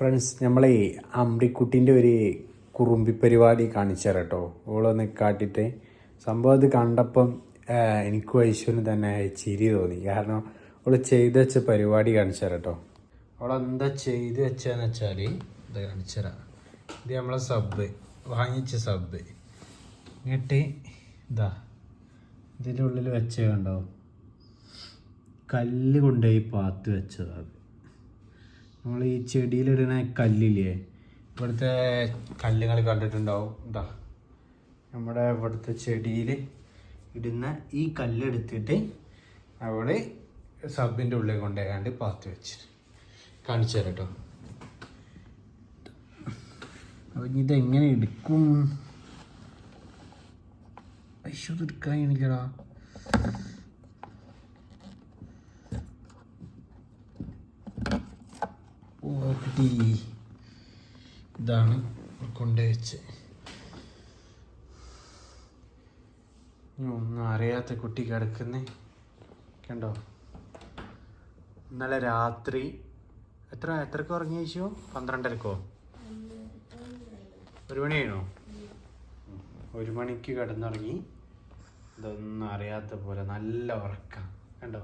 Friends നമ്മളെ അമ്പിക്കുട്ടിന്റെ ഒരു കുറുമ്പി പരിപാടി കാണിച്ചു തരാം കേട്ടോ ഓളൊന്ന് കാട്ടിട്ട്. സംഭവം അത് കണ്ടപ്പം എനിക്കും ഐശ്വര്യന് തന്നെ ചിരി തോന്നി. കാരണം ഓൾ ചെയ്തു വെച്ച പരിപാടി കാണിച്ചു തരാം കേട്ടോ ഓളെന്താ ചെയ്ത് വെച്ചതെന്ന് വെച്ചാൽ ഇത് കാണിച്ചു ഇത് നമ്മളെ സബ് വാങ്ങിച്ച സബ് എന്നിട്ട് ഇതാ ഇതിന്റെ ഉള്ളിൽ വെച്ചേ കണ്ടോ കല്ല് കൊണ്ടുപോയി പാത്ത് വെച്ചതാണ് നമ്മൾ ഈ ചെടിയിലിടുന്ന കല്ലില്ലേ? ഇവിടുത്തെ കല്ലുകൾ കണ്ടിട്ടുണ്ടാവും. എന്താ നമ്മുടെ ഇവിടുത്തെ ചെടിയിൽ ഇടുന്ന ഈ കല്ലെടുത്തിട്ട് അവിടെ സബിന്റെ ഉള്ളിൽ കൊണ്ടുപോയാണ്ട് പാത്തി വെച്ച്. കാണിച്ചു തരാം കേട്ടോ. അപ്പം ഇതെങ്ങനെ എടുക്കും? ഐശ്വര്യ എടുക്കാൻ എനിക്കടാ ഓ ഇതാണ് കൊണ്ടുവച്ച് ഒന്നും അറിയാത്ത കുട്ടി കിടക്കുന്നേ. കണ്ടോ? ഇന്നലെ രാത്രി എത്ര എത്രക്ക് ഉറങ്ങി പന്ത്രണ്ടരക്കോ? ഒരു മണി കഴിഞ്ഞോ ഒരു മണിക്ക് കിടന്നുറങ്ങി. ഇതൊന്നും അറിയാത്ത പോലെ നല്ല ഉറക്കം. കണ്ടോ?